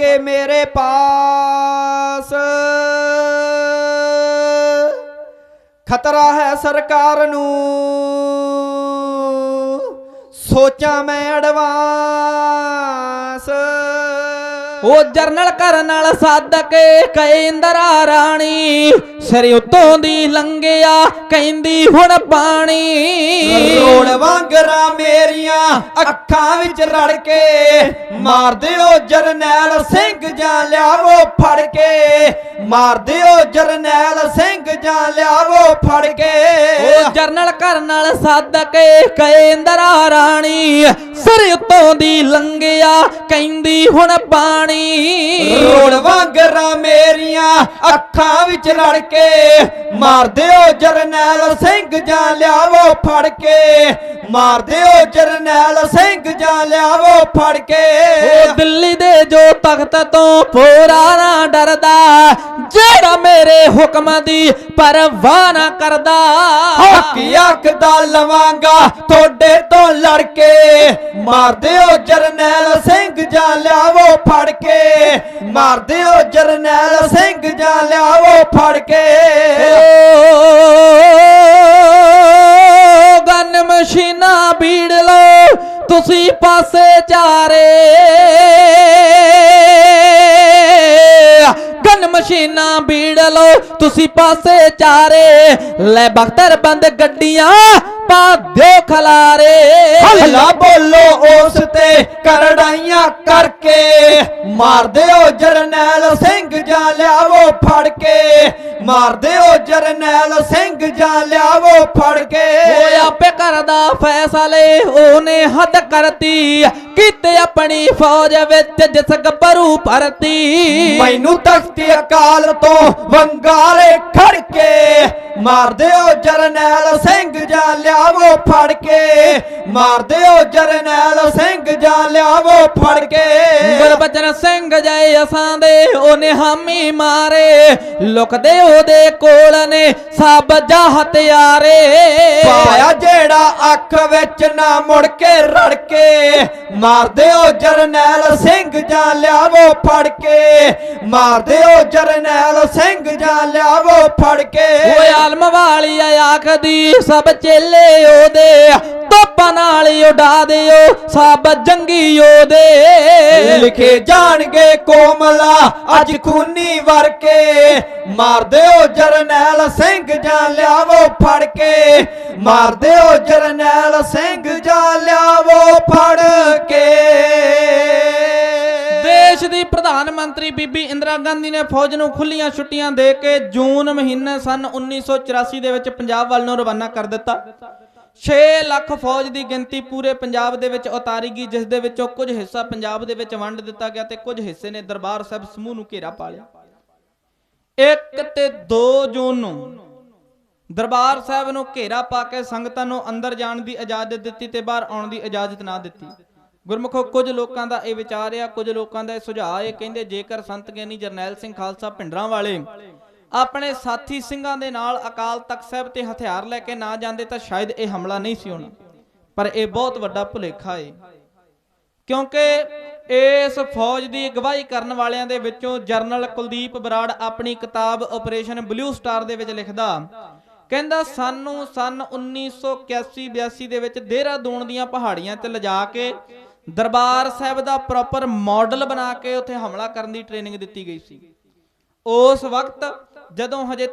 ਕੇ ਮੇਰੇ ਪਾਸ। ਖਤਰਾ ਹੈ ਸਰਕਾਰ ਨੂੰ। ਸੋਚਾਂ ਮੈਂ ਐਡਵਾਂਸ ਉਹ ਜਰਨਲ ਕਰਨ ਨਾਲ ਸੱਦ ਕੇ ਕੇਂਦਰਾ ਰਾਣੀ। ਸਿਰ ਉਤੋਂ ਦੀ ਲੰਘਿਆ, ਕਹਿੰਦੀ, ਹੁਣ ਪਾਣੀ। ਰੋੜ ਵਾਂਗਰਾ ਮੇਰੀਆਂ ਅੱਖਾਂ ਵਿੱਚ ਰੜ ਕੇ ਮਾਰ ਦਿਓ ਜਰਨੈਲ ਸਿੰਘ ਜਾਂ ਲਿਆਵੋ ਫੜ ਕੇ ਮਾਰ ਦਿਓ ਜਰਨੈਲ ਸਿੰਘ ਜਾਂ ਲਿਆਵੋ ਫੜ ਕੇ। ਉਹ ਜਰਨਲ ਕਰਨ ਨਾਲ ਸੱਦ ਕੇ ਕੇਂਦਰਾ ਰਾਣੀ ਸਿਰ ਉਤੋਂ ਦੀ ਲੰਘਿਆ ਕਹਿੰਦੀ ਹੁਣ ਪਾਣੀ ਰੋੜ ਵਾਂਗਰਾ ਮੇਰੀਆਂ ਅੱਖਾਂ ਵਿੱਚ ਰੜ ਕੇ ਮਾਰ ਦਿਓ ਜਰਨੈਲ ਸਿੰਘ ਜਾਂ ਲਿਆਵੋ ਫੜ ਕੇ। ਮਾਰ ਦਿਓ ਜਰਨੈਲ ਸਿੰਘ ਜਾਂ ਲਿਆਵੋ ਫੜ ਕੇ। ਉਹ ਦਿੱਲੀ ਦੇ ਜੋ ਤਖਤ ਤੋਂ ਪੂਰਾ ਨਾ ਡਰਦਾ ਜਿਹੜਾ ਮੇਰੇ ਹੁਕਮ ਦੀ ਪਰਵਾਹ ਨਾ ਕਰਦਾ। ਹੱਕ ਅੱਖ ਦਾ ਲਵਾਂਗਾ ਤੁਹਾਡੇ ਤੋਂ ਲੜ ਕੇ। ਮਾਰ ਦਿਓ ਜਰਨੈਲ ਸਿੰਘ ਜਾਂ ਲਿਆਵੋ ਫੜ ਕੇ। ਮਾਰ ਦਿਓ ਜਰਨੈਲ ਸਿੰਘ ਜਾਂ ਲਿਆਵੋ ਫੜ ਕੇ। ਓ ਗਨ ਮਸ਼ੀਨਾ ਬੀੜ ਲੋ ਤੁਸੀਂ ਪਾਸੇ ਚਾਰੇ। ਗਨ ਮਸ਼ੀਨਾ ਬੀੜ ਲੋ ਤੁਸੀਂ ਪਾਸੇ ਚਾਰੇ। ਲੈ ਬਖਤਰ ਬੰਦ ਗੱਡੀਆਂ ਪਾ ਦਿਓ ਖਲਾਰੇ। ਹੱਲਾ ਬੋਲੋ ਤੇ ਕਰੜਾਈਆਂ ਕਰਕੇ ਮਾਰ ਦਿਓ ਜਰਨੈਲ ਸਿੰਘ ਜਾਂ ਲਿਆਵੋ ਫੜ ਕੇ। ਮਾਰ ਦਿਓ ਜਰਨੈਲ ਸਿੰਘ ਜਾਂ ਲਿਆਵੋ ਫੜ ਕੇ। ਓਏ ਆਪੇ ਕਰਦਾ ਫੈਸਲੇ ਉਹਨੇ ਹੱਦ ਕਰਤੀ। ਕੀਤੇ ਆਪਣੀ ਫੌਜ ਵਿੱਚ ਜਿਸ ਗੱਭਰੂ ਭਰਤੀ। ਮੈਨੂੰ ਤਖਤੀ ਅਕਾਲ ਤੋਂ ਵੰਗਾਰੇ ਖੜ ਕੇ ਮਾਰ ਦਿਓ ਜਰਨੈਲ ਸਿੰਘ ਜਾਂ ਲਿਆਵੋ ਫੜ ਕੇ। ਮਾਰ ਦਿਓ ਜਰਨੈਲ ਸਿੰਘ ਜਾਂ ਲਿਆਵੋ ਫੜ ਕੇ। ਗੁਰਬਚਨ ਸਿੰਘ ਜੈ ਅਸਾਂ ਦੇ ਉਹਨੇ ਹਾਮੀ ਮਾਰੇ। ਲੁਕਦੇ ਉਹਦੇ ਕੋਲ ਨੇ ਸਭ ਜਾ ਹਥਿਆਰੇ ਪਾਇਆ ਜਿਹੜਾ ਅੱਖ ਵਿੱਚ ਨਾ ਮੁੜ ਕੇ ਰੜ ਕੇ। ਮਾਰ ਦਿਓ ਜਰਨੈਲ ਸਿੰਘ ਜਾਂ ਲਿਆਵੋ ਫੜ ਕੇ। ਮਾਰ ਦਿਓ ਜਰਨੈਲ ਸਿੰਘ ਜਾਂ ਲਿਆਵੋ ਫੜ ਕੇ। ਓਏ ਆਲਮ ਵਾਲੀ ਆਖਦੀ, ਸਭ ਚੇਲੇ ਉਹਦੇ ਤੋਪਾਂ ਨਾਲ ਉਡਾ ਦਿਓ, ਸਭ ਜੰਗੀ ਉਹਦੇ। ਲਿਖੇ ਜਾਣਗੇ ਕੋਮਲਾ, ਅੱਜ ਖੂਨੀ ਵਰ ਕੇ ਮਾਰ ਦਿਓ ਜਰਨੈਲ ਸਿੰਘ ਜਾਂ ਲਿਆਵੋ ਫੜ ਕੇ ਮਾਰ ਦਿਓ ਜਰਨੈਲ ਸਿੰਘ ਜਾਂ ਲਿਆਵੋ ਦੀ ਪ੍ਰਧਾਨ ਮੰਤਰੀ ਬੀਬੀ ਇੰਦਰਾ ਗਾਂਧੀ ਨੇ ਫੌਜ ਨੂੰ ਖੁੱਲੀਆਂ ਛੁੱਟੀਆਂ ਦੇ ਕੇ ਜੂਨ ਮਹੀਨੇ ਸਨ 1984 ਦੇ ਵਿੱਚ ਪੰਜਾਬ ਵੱਲ ਨੂੰ ਰਵਾਨਾ ਕਰ ਦਿੱਤਾ। 6 ਲੱਖ ਫੌਜ ਦੀ ਗਿਣਤੀ ਪੂਰੇ ਪੰਜਾਬ ਦੇ ਵਿੱਚ ਉਤਾਰੀ ਗਈ, ਜਿਸ ਦੇ ਵਿੱਚੋਂ ਕੁਝ ਹਿੱਸਾ ਪੰਜਾਬ ਦੇ ਵਿੱਚ ਵੰਡ ਦਿੱਤਾ ਗਿਆ ਤੇ ਕੁਝ ਹਿੱਸੇ ਨੇ ਦਰਬਾਰ ਸਾਹਿਬ ਸਮੂਹ ਨੂੰ ਘੇਰਾ ਪਾ ਲਿਆ। 1 ਤੇ 2 ਜੂਨ ਨੂੰ ਦਰਬਾਰ ਸਾਹਿਬ ਨੂੰ ਘੇਰਾ ਪਾ ਕੇ ਸੰਗਤਾਂ ਨੂੰ ਅੰਦਰ ਜਾਣ ਦੀ ਇਜਾਜ਼ਤ ਦਿੱਤੀ ਤੇ ਬਾਹਰ ਆਉਣ ਦੀ ਇਜਾਜ਼ਤ ਨਾ ਦਿੱਤੀ। ਗੁਰਮੁਖੋ ਕੁਝ ਲੋਕਾਂ ਦਾ ਇਹ ਵਿਚਾਰ ਆ, ਕੁਝ ਲੋਕਾਂ ਦਾ ਇਹ ਸੁਝਾਅ ਇਹ ਕਹਿੰਦੇ, ਜੇਕਰ ਸੰਤ ਗਿਆਨੀ ਜਰਨੈਲ ਸਿੰਘ ਖਾਲਸਾ ਭਿੰਡਰਾਂ ਵਾਲੇ ਆਪਣੇ ਸਾਥੀ ਸਿੰਘਾਂ ਦੇ ਨਾਲ ਅਕਾਲ ਤਖਤ ਸਾਹਿਬ ਤੇ ਹਥਿਆਰ ਲੈ ਕੇ ਨਾ ਜਾਂਦੇ, ਤਾਂ ਸ਼ਾਇਦ ਇਹ ਹਮਲਾ ਨਹੀਂ ਸੀ ਹੋਣਾ। ਪਰ ਇਹ ਬਹੁਤ ਵੱਡਾ ਭੁਲੇਖਾ ਏ। ਕਿਉਂਕਿ ਇਸ ਫੌਜ ਦੀ ਅਗਵਾਈ ਕਰਨ ਵਾਲਿਆਂ ਦੇ ਵਿੱਚੋਂ ਜਰਨਲ ਕੁਲਦੀਪ ਬਰਾੜ ਆਪਣੀ ਕਿਤਾਬ ਆਪਰੇਸ਼ਨ ਬਲੂ ਸਟਾਰ ਦੇ ਵਿੱਚ ਲਿਖਦਾ, ਕਹਿੰਦਾ, ਸਾਨੂੰ ਸਨ 1981-82 ਦੇ ਵਿੱਚ ਦੇਹਰਾਦੂਨ ਦੀਆਂ ਪਹਾੜੀਆਂ ਤੇ ਲਿਜਾ ਕੇ ਦਰਬਾਰ ਸਾਹਿਬ ਦਾ ਪ੍ਰੋਪਰ ਮਾਡਲ ਬਣਾ ਕੇ ਉੱਥੇ ਹਮਲਾ ਕਰਨ ਦੀ ਟ੍ਰੇਨਿੰਗ ਦਿੱਤੀ ਗਈ ਸੀ। ਉਸ ਵਕਤ ਜਦੋਂ ਹਜੇ